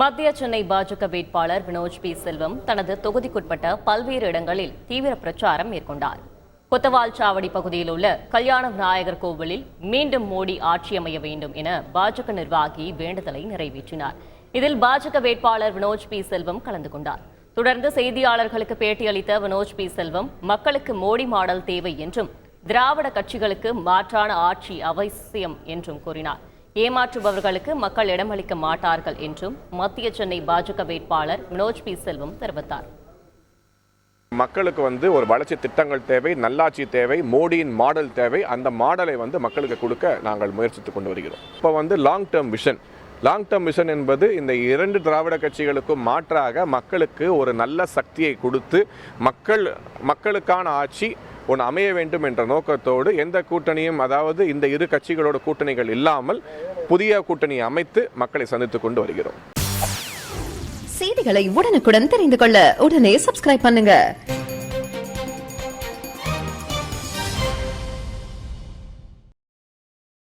மத்திய சென்னை பாஜக வேட்பாளர் வினோஜ் பி. செல்வம் தனது தொகுதிக்குட்பட்ட பல்வேறு இடங்களில் தீவிர பிரச்சாரம் மேற்கொண்டார். கொத்தவால் சாவடி பகுதியில் உள்ள கல்யாண விநாயகர் கோவிலில் மீண்டும் மோடி ஆட்சி அமைய வேண்டும் என பாஜக நிர்வாகி வேண்டுதலை நிறைவேற்றினார். இதில் பாஜக வேட்பாளர் வினோஜ் பி. செல்வம் கலந்து கொண்டார். தொடர்ந்து செய்தியாளர்களுக்கு பேட்டியளித்த வினோஜ் பி. செல்வம் மக்களுக்கு மோடி மாடல் தேவை என்றும் திராவிட கட்சிகளுக்கு மாற்றான ஆட்சி அவசியம் என்றும் கூறினார். ஏமாற்றுபவர்களுக்கு மக்கள் இடமளிக்க மாட்டார்கள் என்றும் மத்திய சென்னை பாஜக வேட்பாளர் மனோஜ் பி. செல்வம் தெரிவித்தார். மக்களுக்கு வந்து ஒரு வளர்ச்சி திட்டங்கள் தேவை நல்லாட்சி தேவை மோடியின் மாடல் தேவை. அந்த மாடலை வந்து மக்களுக்கு கொடுக்க நாங்கள் முயற்சித்து கொண்டு வருகிறோம். இப்போ வந்து long term vision long term mission என்பது இந்த இரண்டு திராவிட கட்சிகளுக்கும் மாற்றாக மக்களுக்கு ஒரு நல்ல சக்தியை கொடுத்து மக்கள் மக்களுக்கான ஆட்சி ஒன்று அமைய வேண்டும் என்ற நோக்கத்தோடு எந்த கூட்டணியும் அதாவது இந்த இரு கட்சிகளோட கூட்டணிகள் இல்லாமல் புதிய கூட்டணியை அமைத்து மக்களை சந்தித்துக் கொண்டு வருகிறோம். செய்திகளை உடனுக்குடன் தெரிந்து கொள்ள உடனே சப்ஸ்கிரைப் பண்ணுங்க.